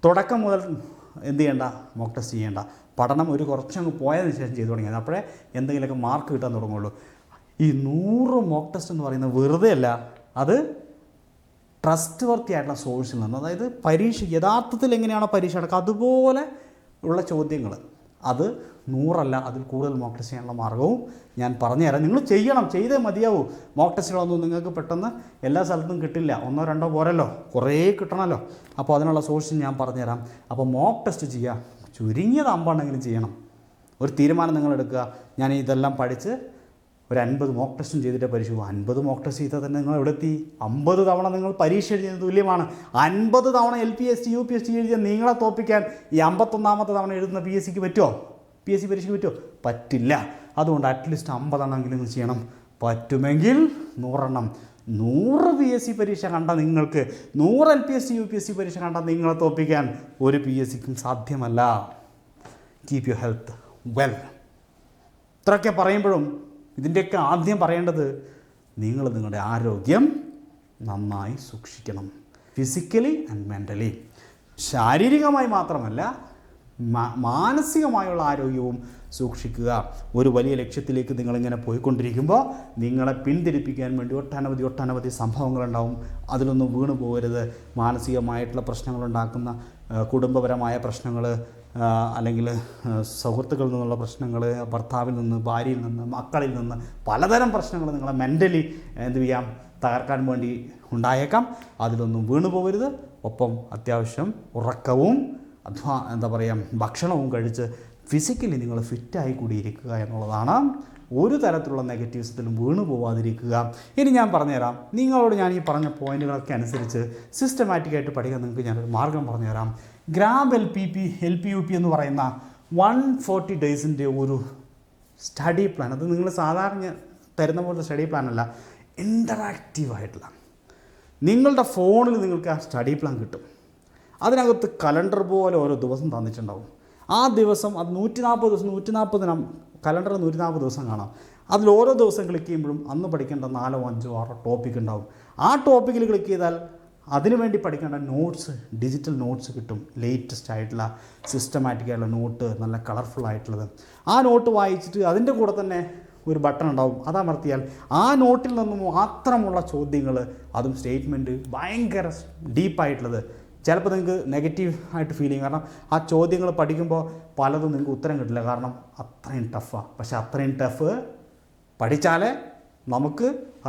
തുടക്കം മുതൽ എന്ത് ചെയ്യേണ്ട? മോക്ക് ടെസ്റ്റ് ചെയ്യേണ്ട. പഠനം ഒരു കുറച്ചങ്ങ് പോയതിന് ശേഷം ചെയ്തു തുടങ്ങിയത് അപ്പോഴേ എന്തെങ്കിലുമൊക്കെ മാർക്ക് കിട്ടാൻ തുടങ്ങുള്ളൂ ഈ നൂറ് മോക്ക് ടെസ്റ്റ് എന്ന് പറയുന്നത് വെറുതെയല്ല അത് ട്രസ്റ്റ് വർത്തി ആയിട്ടുള്ള സോഴ്സിൽ നിന്ന് അതായത് പരീക്ഷ യഥാർത്ഥത്തിൽ എങ്ങനെയാണോ പരീക്ഷ നടക്കുക അതുപോലെ ഉള്ള ചോദ്യങ്ങൾ. അത് നൂറല്ല അതിൽ കൂടുതൽ മോക്ക് ടെസ്റ്റ് ചെയ്യാനുള്ള മാർഗവും ഞാൻ പറഞ്ഞുതരാം. നിങ്ങൾ ചെയ്യണം ചെയ്തേ മതിയാവൂ. മോക്ക് ടെസ്റ്റുകളൊന്നും നിങ്ങൾക്ക് പെട്ടെന്ന് എല്ലാ സ്ഥലത്തും കിട്ടില്ല. ഒന്നോ രണ്ടോ പോരല്ലോ. കുറേ കിട്ടണമല്ലോ അപ്പോൾ അതിനുള്ള സോഴ്സ് ഞാൻ പറഞ്ഞുതരാം. അപ്പോൾ മോക്ക് ടെസ്റ്റ് ചെയ്യുക. ചുരുങ്ങിയത് അമ്പാണെങ്കിലും ചെയ്യണം. ഒരു തീരുമാനം നിങ്ങൾ എടുക്കുക. ഞാൻ ഇതെല്ലാം പഠിച്ച് ഒരു അൻപത് മോക്ക് ടെസ്റ്റും ചെയ്തിട്ട് പരീക്ഷ അൻപത് മോക്ക് ടെസ്റ്റ് ചെയ്താൽ തന്നെ നിങ്ങൾ എവിടെ എത്തി അമ്പത് തവണ നിങ്ങൾ പരീക്ഷ എഴുതിയത് തുല്യമാണ്. അൻപത് തവണ L P S T U P S T എഴുതിയ നിങ്ങളെ തോപ്പിക്കാൻ ഈ അമ്പത്തൊന്നാമത്തെ തവണ എഴുതുന്ന പി എസ് സിക്ക് പറ്റുമോ പി എസ് സി പരീക്ഷയ്ക്ക് പറ്റുമോ പറ്റില്ല. അതുകൊണ്ട് അറ്റ്ലീസ്റ്റ് അമ്പതെണ്ണമെങ്കിലും നിങ്ങൾ ചെയ്യണം. പറ്റുമെങ്കിൽ നൂറെണ്ണം. നൂറ് പി എസ് സി പരീക്ഷ കണ്ട നിങ്ങൾക്ക് നൂറ് L P S C U P S C പരീക്ഷ കണ്ട നിങ്ങളെ തോപ്പിക്കാൻ ഒരു പി എസ് സിക്കും സാധ്യമല്ല. കീപ് യു ഹെൽത്ത് വെൽ ഇത്രയൊക്കെ പറയുമ്പോഴും ഇതിന്റെയൊക്കെ ആദ്യം പറയേണ്ടത് നിങ്ങൾ നിങ്ങളുടെ ആരോഗ്യം നന്നായി സൂക്ഷിക്കണം. ഫിസിക്കലി ആൻഡ് മെന്റലി ശാരീരികമായി മാത്രമല്ല മാനസികമായുള്ള ആരോഗ്യവും സൂക്ഷിക്കുക. ഒരു വലിയ ലക്ഷ്യത്തിലേക്ക് നിങ്ങളിങ്ങനെ പോയിക്കൊണ്ടിരിക്കുമ്പോൾ നിങ്ങളെ പിന്തിരിപ്പിക്കാൻ വേണ്ടി ഒട്ടനവധി ഒട്ടനവധി സംഭവങ്ങളുണ്ടാവും. അതിലൊന്നും വീണു പോകരുത് മാനസികമായിട്ടുള്ള പ്രശ്നങ്ങളുണ്ടാക്കുന്ന കുടുംബപരമായ പ്രശ്നങ്ങൾ അല്ലെങ്കിൽ സുഹൃത്തുക്കളിൽ നിന്നുള്ള പ്രശ്നങ്ങൾ ഭർത്താവിൽ നിന്ന് ഭാര്യയിൽ നിന്ന് മക്കളിൽ നിന്ന് പലതരം പ്രശ്നങ്ങൾ നിങ്ങളെ മെന്റലി എന്ത് ചെയ്യാം തകർക്കാൻ വേണ്ടി ഉണ്ടായേക്കാം. അതിലൊന്നും വീണു പോകരുത്. ഒപ്പം അത്യാവശ്യം ഉറക്കവും അധ്വാ എന്താ പറയുക ഭക്ഷണവും കഴിച്ച് ഫിസിക്കലി നിങ്ങൾ ഫിറ്റായി കൂടി ഇരിക്കുക എന്നുള്ളതാണ്. ഒരു തരത്തിലുള്ള നെഗറ്റീവ്സത്തിലും വീണു പോവാതിരിക്കുക. ഇനി ഞാൻ പറഞ്ഞുതരാം. നിങ്ങളോട് ഞാൻ ഈ പറഞ്ഞ പോയിന്റുകളൊക്കെ അനുസരിച്ച് സിസ്റ്റമാറ്റിക്കായിട്ട് പഠിക്കാൻ നിങ്ങൾക്ക് ഞാനൊരു മാർഗം പറഞ്ഞുതരാം. Grab L P P L P U P എന്ന് പറയുന്ന വൺ ഫോർട്ടി ഡേയ്സിന്റെ ഒരു സ്റ്റഡി പ്ലാൻ അത് നിങ്ങൾ സാധാരണ തരുന്ന പോലത്തെ സ്റ്റഡി പ്ലാൻ അല്ല ഇന്ററാക്റ്റീവ് ആയിട്ടുള്ള. നിങ്ങളുടെ ഫോണിൽ നിങ്ങൾക്ക് ആ സ്റ്റഡി പ്ലാൻ കിട്ടും. അതിനകത്ത് കലണ്ടർ പോലെ ഓരോ ദിവസം തന്നിട്ടുണ്ടാവും. ആ ദിവസം അത് നൂറ്റി നാൽപ്പത് ദിവസം നൂറ്റി നാൽപ്പത് കലണ്ടർ നൂറ്റി നാൽപ്പത് ദിവസം കാണാം. അതിൽ ഓരോ ദിവസം ക്ലിക്ക് ചെയ്യുമ്പോഴും അന്ന് പഠിക്കേണ്ട നാലോ അഞ്ചോ ആറോ ടോപ്പിക് ഉണ്ടാവും. ആ ടോപ്പിക്കിൽ ക്ലിക്ക് ചെയ്താൽ അതിനുവേണ്ടി പഠിക്കേണ്ട നോട്ട്സ് ഡിജിറ്റൽ നോട്ട്സ് കിട്ടും. ലേറ്റസ്റ്റ് ആയിട്ടുള്ള സിസ്റ്റമാറ്റിക് നോട്ട് നല്ല കളർഫുൾ ആയിട്ടുള്ളത്. ആ നോട്ട് വായിച്ചിട്ട് അതിന്റെ കൂടെ തന്നെ ഒരു ബട്ടൺ ഉണ്ടാവും. അതമർത്തിയാൽ ആ നോട്ടിൽ നിന്ന് മാത്രമുള്ള ചോദ്യങ്ങൾ അതും സ്റ്റേറ്റ്മെന്റ് ഭയങ്കര ഡീപ്പായിട്ടുള്ളത് ചിലപ്പോൾ നിങ്ങൾക്ക് നെഗറ്റീവ് ആയിട്ട് ഫീൽ ചെയ്യും. കാരണം ആ ചോദ്യങ്ങൾ പഠിക്കുമ്പോൾ പലതും നിങ്ങൾക്ക് ഉത്തരം കിട്ടില്ല. കാരണം അത്രയും ടഫാണ് പക്ഷേ അത്രയും ടഫ് പഠിച്ചാലേ നമുക്ക്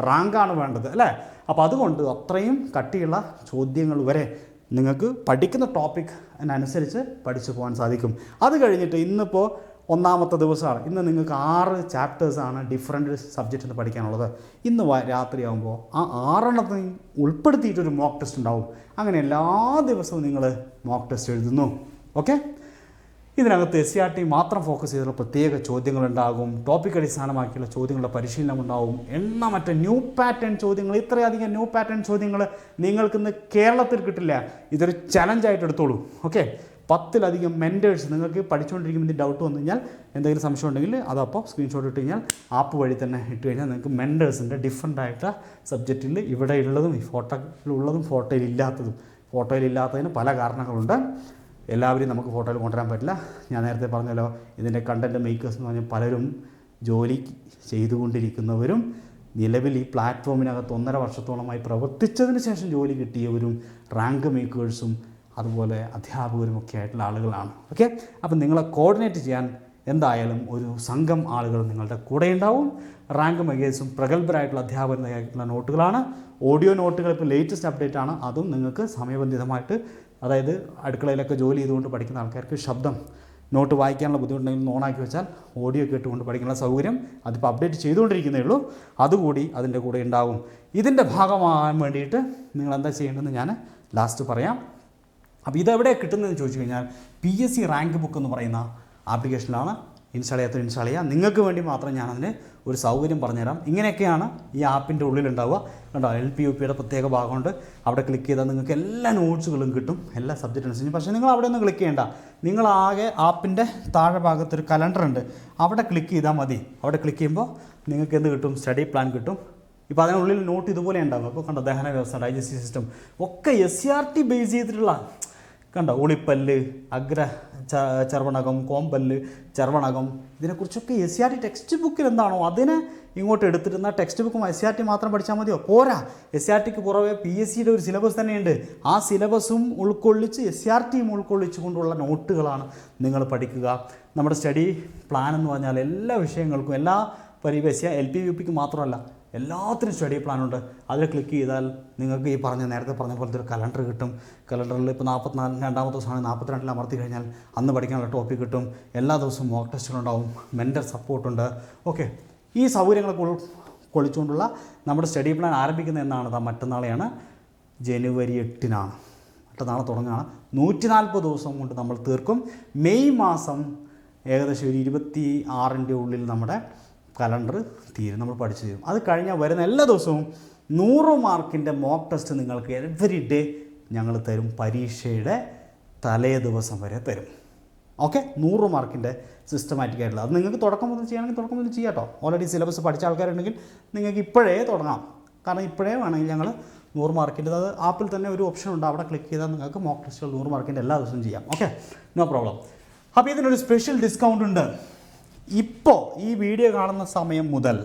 റാങ്കാണ് വേണ്ടത് അല്ലേ? അപ്പോൾ അതുകൊണ്ട് അത്രയും കട്ടിയുള്ള ചോദ്യങ്ങൾ വരെ നിങ്ങൾക്ക് പഠിക്കുന്ന ടോപ്പിക് അതിനനുസരിച്ച് പഠിച്ചു പോകാൻ സാധിക്കും. അത് കഴിഞ്ഞിട്ട് ഇന്നിപ്പോൾ ഒന്നാമത്തെ ദിവസമാണ്. ഇന്ന് നിങ്ങൾക്ക് ആറ് ചാപ്റ്റേഴ്സാണ് ഡിഫറെന്റ് സബ്ജക്റ്റിൽ പഠിക്കാനുള്ളത്. ഇന്ന് രാത്രിയാകുമ്പോൾ ആ ആറെണ്ണത്തിനും ഉൾപ്പെടുത്തിയിട്ടൊരു മോക്ക് ടെസ്റ്റ് ഉണ്ടാവും. അങ്ങനെ എല്ലാ ദിവസവും നിങ്ങൾ മോക്ക് ടെസ്റ്റ് എഴുതുന്നു. ഓക്കെ ഇതിനകത്ത് എസ് സി ആർ ടി മാത്രം ഫോക്കസ് ചെയ്തുള്ള പ്രത്യേക ചോദ്യങ്ങളുണ്ടാകും. ടോപ്പിക് അടിസ്ഥാനമാക്കിയുള്ള ചോദ്യങ്ങളുടെ പരിശീലനം ഉണ്ടാവും എണ്ണമറ്റ ന്യൂ പാറ്റേൺ ചോദ്യങ്ങൾ ഇത്രയധികം ന്യൂ പാറ്റേൺ ചോദ്യങ്ങൾ നിങ്ങൾക്കിന്ന് കേരളത്തിൽ കിട്ടില്ല. ഇതൊരു ചലഞ്ചായിട്ട് എടുത്തോളൂ. ഓക്കെ പത്തിലധികം മെന്റേഴ്സ് നിങ്ങൾക്ക് പഠിച്ചുകൊണ്ടിരിക്കുമ്പോൾ ഇതിന്റെ ഡൗട്ട് വന്നു കഴിഞ്ഞാൽ എന്തെങ്കിലും സംശയം ഉണ്ടെങ്കിൽ അതപ്പോൾ സ്ക്രീൻഷോട്ട് ഇട്ട് കഴിഞ്ഞാൽ ആപ്പ് വഴി തന്നെ ഇട്ട് കഴിഞ്ഞാൽ നിങ്ങൾക്ക് മെന്റേഴ്സിന്റെ ഡിഫറെന്റ് ആയിട്ടുള്ള സബ്ജക്റ്റിൽ ഇവിടെ ഉള്ളതും ഈ ഫോട്ടോയിലുള്ളതും ഫോട്ടോയിൽ ഇല്ലാത്തതിന് പല കാരണങ്ങളുണ്ട്. എല്ലാവരെയും നമുക്ക് ഫോട്ടോയിൽ കൊണ്ടുവരാൻ പറ്റില്ല. ഞാൻ നേരത്തെ പറഞ്ഞല്ലോ ഇതിന്റെ കണ്ടന്റ് മേക്കേഴ്സ് എന്ന് പറഞ്ഞാൽ പലരും ജോലി ചെയ്തുകൊണ്ടിരിക്കുന്നവരും നിലവിൽ ഈ പ്ലാറ്റ്ഫോമിനകത്ത് ഒന്നര വർഷത്തോളമായി പ്രവർത്തിച്ചതിന് ശേഷം ജോലി കിട്ടിയവരും റാങ്ക് മേക്കേഴ്സും അതുപോലെ അധ്യാപകരും ഒക്കെ ആയിട്ടുള്ള ആളുകളാണ്. ഓക്കെ അപ്പം നിങ്ങളെ കോർഡിനേറ്റ് ചെയ്യാൻ എന്തായാലും ഒരു സംഘം ആളുകൾ നിങ്ങളുടെ കൂടെ ഉണ്ടാവും. റാങ്ക് മെഗേഴ്സും പ്രഗത്ഭരായിട്ടുള്ള അധ്യാപകരായിട്ടുള്ള നോട്ടുകളാണ് ഓഡിയോ നോട്ടുകൾ ഇപ്പോൾ ലേറ്റസ്റ്റ് അപ്ഡേറ്റ് ആണ്. അതും നിങ്ങൾക്ക് സമയബന്ധിതമായിട്ട് അതായത് അടുക്കളയിലൊക്കെ ജോലി ചെയ്തുകൊണ്ട് പഠിക്കുന്ന ആൾക്കാർക്ക് ശബ്ദം നോട്ട് വായിക്കാനുള്ള ബുദ്ധിമുട്ടുണ്ടെങ്കിൽ ഓണാക്കി വെച്ചാൽ ഓഡിയോ കേട്ടുകൊണ്ട് പഠിക്കാനുള്ള സൗകര്യം അതിപ്പോൾ അപ്ഡേറ്റ് ചെയ്തുകൊണ്ടിരിക്കുന്നേ ഉള്ളൂ. അതുകൂടി അതിന്റെ കൂടെ ഉണ്ടാകും ഇതിന്റെ ഭാഗമാകാൻ വേണ്ടിയിട്ട് നിങ്ങൾ എന്താ ചെയ്യേണ്ടതെന്ന് ഞാൻ ലാസ്റ്റ് പറയാം. അപ്പോൾ ഇതെവിടെ കിട്ടുന്നതെന്ന് ചോദിച്ചു കഴിഞ്ഞാൽ P S C rank book എന്ന് പറയുന്ന ആപ്ലിക്കേഷനിലാണ് ഇൻസ്റ്റാൾ ചെയ്യാത്ത ഇൻസ്റ്റാൾ ചെയ്യുക നിങ്ങൾക്ക് വേണ്ടി മാത്രം ഞാനതിന് ഒരു സൗകര്യം പറഞ്ഞുതരാം. ഇങ്ങനെയൊക്കെയാണ് ഈ ആപ്പിന്റെ ഉള്ളിലുണ്ടാവുക. കണ്ടോ എൽ പി യു പിയുടെ പ്രത്യേക ഭാഗമുണ്ട്. അവിടെ ക്ലിക്ക് ചെയ്താൽ നിങ്ങൾക്ക് എല്ലാ നോട്ട്സുകളും കിട്ടും എല്ലാ സബ്ജക്റ്റ് അനുസരിച്ച് പക്ഷേ നിങ്ങൾ അവിടെ ഒന്നും ക്ലിക്ക് ചെയ്യേണ്ട. നിങ്ങൾ ആകെ ആപ്പിന്റെ താഴെ ഭാഗത്തൊരു കലണ്ടർ ഉണ്ട്. അവിടെ ക്ലിക്ക് ചെയ്താൽ മതി. അവിടെ ക്ലിക്ക് ചെയ്യുമ്പോൾ നിങ്ങൾക്ക് എന്ത് കിട്ടും? സ്റ്റഡി പ്ലാൻ കിട്ടും. ഇപ്പോൾ അതിനുള്ളിൽ നോട്ട് ഇതുപോലെ ഉണ്ടാവും. അപ്പോൾ കണ്ടോ ദഹന വ്യവസ്ഥ ഡൈജസ്റ്റീവ് സിസ്റ്റം ഒക്കെ S C R T base ചെയ്തിട്ടുള്ള കണ്ടോ ഉളിപ്പല്ല് അഗ്ര ചർവണകം കോമ്പല്ല് ചർവണകം ഇതിനെക്കുറിച്ചൊക്കെ S C R T text ബുക്കിൽ എന്താണോ അതിനെ ഇങ്ങോട്ട് എടുത്തിരുന്ന ടെക്സ്റ്റ് ബുക്കും എസ് സി ആർ ടി മാത്രം പഠിച്ചാൽ മതിയോ? പോരാ. എസ് സി ആർ ടിക്ക് പുറമെ പി എസ് സിയുടെ ഒരു സിലബസ് തന്നെയുണ്ട്. ആ സിലബസും ഉൾക്കൊള്ളിച്ച് എസ് സി ആർ ടിയും ഉൾക്കൊള്ളിച്ചു കൊണ്ടുള്ള നോട്ടുകളാണ് നിങ്ങൾ പഠിക്കുക. നമ്മുടെ സ്റ്റഡി പ്ലാൻ എന്ന് പറഞ്ഞാൽ എല്ലാ വിഷയങ്ങൾക്കും എല്ലാ പരിവേശ എൽ പി യു പിക്ക് മാത്രമല്ല എല്ലാത്തിനും സ്റ്റഡി പ്ലാനുണ്ട് അതിൽ ക്ലിക്ക് ചെയ്താൽ നിങ്ങൾക്ക് ഈ പറഞ്ഞ നേരത്തെ പറഞ്ഞ പോലത്തെ ഒരു കലണ്ടർ കിട്ടും. കലണ്ടറിൽ ഇപ്പോൾ നാൽപ്പത്തിനാല് രണ്ടാമത്തെ ദിവസമാണ് നാൽപ്പത്തിരണ്ടിൽ അമർത്തി കഴിഞ്ഞാൽ അന്ന് പഠിക്കാനുള്ള ടോപ്പിക് കിട്ടും. എല്ലാ ദിവസവും മോക്ക് ടെസ്റ്റുകളുണ്ടാവും മെന്റർ സപ്പോർട്ടുണ്ട് ഓക്കെ ഈ സൗകര്യങ്ങളൊക്കെ കൊളിച്ചുകൊണ്ടുള്ള നമ്മുടെ സ്റ്റഡി പ്ലാൻ ആരംഭിക്കുന്നത് എന്നാണ് മറ്റന്നാളെയാണ് ജനുവരി എട്ടിനാണ്. മറ്റന്നാളെ തുടങ്ങുകയാണ്. നൂറ്റി നാൽപ്പത് ദിവസം കൊണ്ട് നമ്മൾ തീർക്കും. മെയ് മാസം ഏകദേശം ഒരു ഇരുപത്തി ആറിന്റെ ഉള്ളിൽ നമ്മുടെ കലണ്ടർ തീരും നമ്മൾ പഠിച്ചു തീരും അത് കഴിഞ്ഞാൽ വരുന്ന എല്ലാ ദിവസവും നൂറ് മാർക്കിന്റെ മോക്ക് ടെസ്റ്റ് നിങ്ങൾക്ക് എവറി ഡേ ഞങ്ങൾ തരും. പരീക്ഷയുടെ തലേ ദിവസം വരെ തരും. ഓക്കെ നൂറ് മാർക്കിന്റെ സിസ്റ്റമാറ്റിക് ആയിട്ടുള്ള. അത് നിങ്ങൾക്ക് തുടക്കം മുതൽ ചെയ്യണമെങ്കിൽ തുടക്കം മുതൽ ചെയ്യാം കേട്ടോ ഓൾറെഡി സിലബസ് പഠിച്ച ആൾക്കാരുണ്ടെങ്കിൽ നിങ്ങൾക്ക് ഇപ്പോഴേ തുടങ്ങാം. കാരണം ഇപ്പോഴേ വേണമെങ്കിൽ ഞങ്ങൾ നൂറ് മാർക്കിന്റെ അത് ആപ്പിൽ തന്നെ ഒരു ഓപ്ഷൻ ഉണ്ട്. അവിടെ ക്ലിക്ക് ചെയ്താൽ നിങ്ങൾക്ക് മോക്ക് ടെസ്റ്റുകൾ നൂറ് മാർക്കിന്റെ എല്ലാ ദിവസവും ചെയ്യാം. ഓക്കെ നോ പ്രോബ്ലം അപ്പോൾ ഇതിനൊരു സ്പെഷ്യൽ ഡിസ്കൗണ്ട് ഉണ്ട്. ഇപ്പോൾ ഈ വീഡിയോ കാണുന്ന സമയം മുതൽ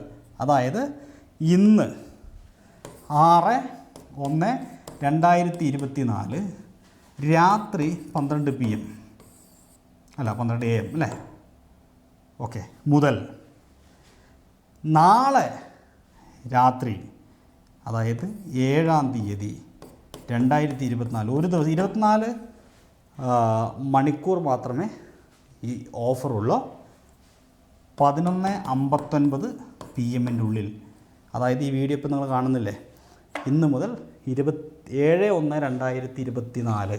അതായത് ഇന്ന് ആറ് ഒന്ന് രണ്ടായിരത്തി ഇരുപത്തി നാല് രാത്രി പന്ത്രണ്ട് പി എം. അല്ല പന്ത്രണ്ട് എ എം അല്ലേ? ഓക്കെ മുതൽ നാളെ രാത്രി അതായത് ഏഴാം തീയതി രണ്ടായിരത്തി ഇരുപത്തിനാല് ഒരു ദിവസം ഇരുപത്തിനാല് മണിക്കൂർ മാത്രമേ ഈ ഓഫറുള്ളൂ. പതിനൊന്ന് അമ്പത്തൊൻപത് പി എമ്മിന്റെ ഉള്ളിൽ. അതായത് ഈ വീഡിയോ ഇപ്പോൾ നിങ്ങൾ കാണുന്നില്ലേ? ഇന്ന് മുതൽ ഇരുപത്തി ഏഴ് ഒന്ന് രണ്ടായിരത്തി ഇരുപത്തി നാല്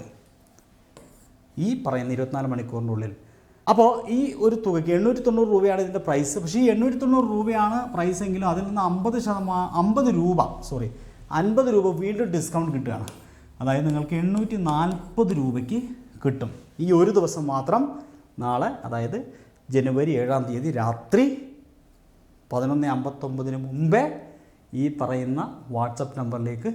ഈ പറയുന്ന ഇരുപത്തിനാല് മണിക്കൂറിന്റെ ഉള്ളിൽ. അപ്പോൾ ഈ ഒരു തുകയ്ക്ക് എണ്ണൂറ്റി തൊണ്ണൂറ് രൂപയാണ് ഇതിന്റെ പ്രൈസ് പക്ഷേ ഈ എണ്ണൂറ്റി തൊണ്ണൂറ് രൂപയാണ് പ്രൈസ് എങ്കിലും അതിൽ നിന്ന് അമ്പത് ശതമാനം അമ്പത് രൂപ സോറി അൻപത് രൂപ വീണ്ടും ഡിസ്കൗണ്ട് കിട്ടുകയാണ്. അതായത് നിങ്ങൾക്ക് എണ്ണൂറ്റി നാൽപ്പത് രൂപയ്ക്ക് കിട്ടും. ഈ ഒരു ദിവസം മാത്രം നാളെ അതായത് ജനുവരി ഏഴാം തീയതി രാത്രി പതിനൊന്ന് അമ്പത്തൊമ്പതിന് മുമ്പേ ഈ പറയുന്ന വാട്സപ്പ് നമ്പറിലേക്ക്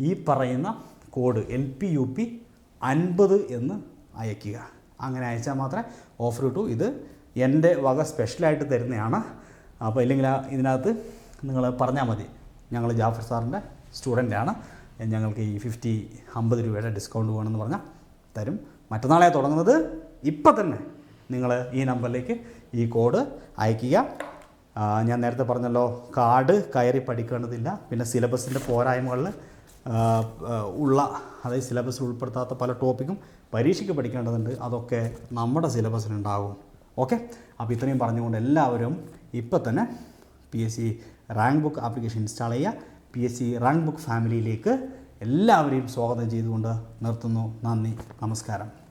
ഈ പറയുന്ന code L P U P അൻപത് എന്ന് അയയ്ക്കുക. അങ്ങനെ അയച്ചാൽ മാത്രമേ ഓഫർ കിട്ടൂ. ഇത് എന്റെ വക സ്പെഷ്യലായിട്ട് തരുന്നതാണ്. അപ്പോൾ ഇല്ലെങ്കിൽ ഇതിനകത്ത് നിങ്ങൾ പറഞ്ഞാൽ മതി. ഞങ്ങൾ ജാഫർ സാറിന്റെ സ്റ്റുഡന്റാണ് ഞങ്ങൾക്ക് ഈ ഫിഫ്റ്റി അമ്പത് രൂപയുടെ ഡിസ്കൗണ്ട് വേണമെന്ന് പറഞ്ഞാൽ തരും. മറ്റന്നാളെ തുടങ്ങുന്നത് ഇപ്പം തന്നെ. നിങ്ങൾ ഈ നമ്പറിലേക്ക് ഈ കോഡ് അയയ്ക്കുക. ഞാൻ നേരത്തെ പറഞ്ഞല്ലോ കാർഡ് കയറി പഠിക്കേണ്ടതില്ല. പിന്നെ സിലബസിന്റെ പോരായ്മകളിൽ ഉള്ള അതായത് സിലബസിൽ ഉൾപ്പെടുത്താത്ത പല ടോപ്പിക്കും പരീക്ഷയ്ക്ക് പഠിക്കേണ്ടതുണ്ട്. അതൊക്കെ നമ്മുടെ സിലബസിലുണ്ടാകും ഓക്കെ? അപ്പോൾ ഇത്രയും പറഞ്ഞുകൊണ്ട് എല്ലാവരും ഇപ്പം തന്നെ P S C rank book application install ചെയ്യുക. P S C rank book ഫാമിലിയിലേക്ക് എല്ലാവരെയും സ്വാഗതം ചെയ്തുകൊണ്ട് നിർത്തുന്നു. നന്ദി. നമസ്കാരം.